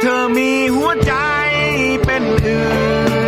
เธอมีหัวใจเป็นอื่น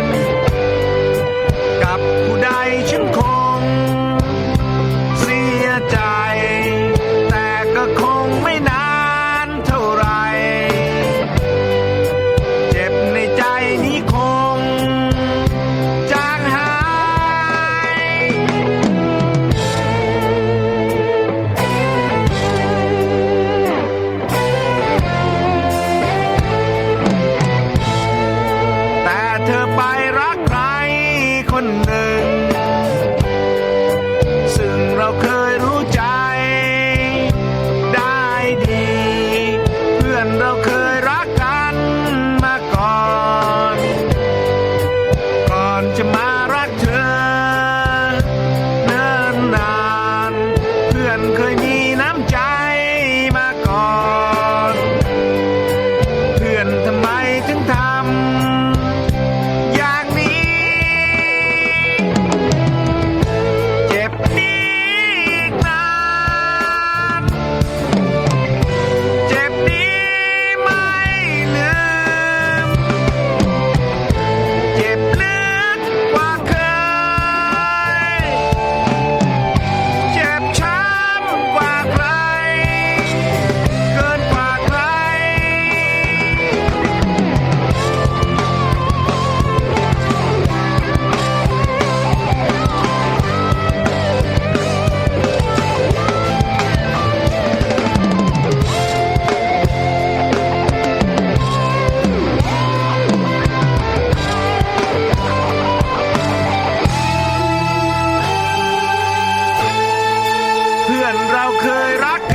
เคยรัก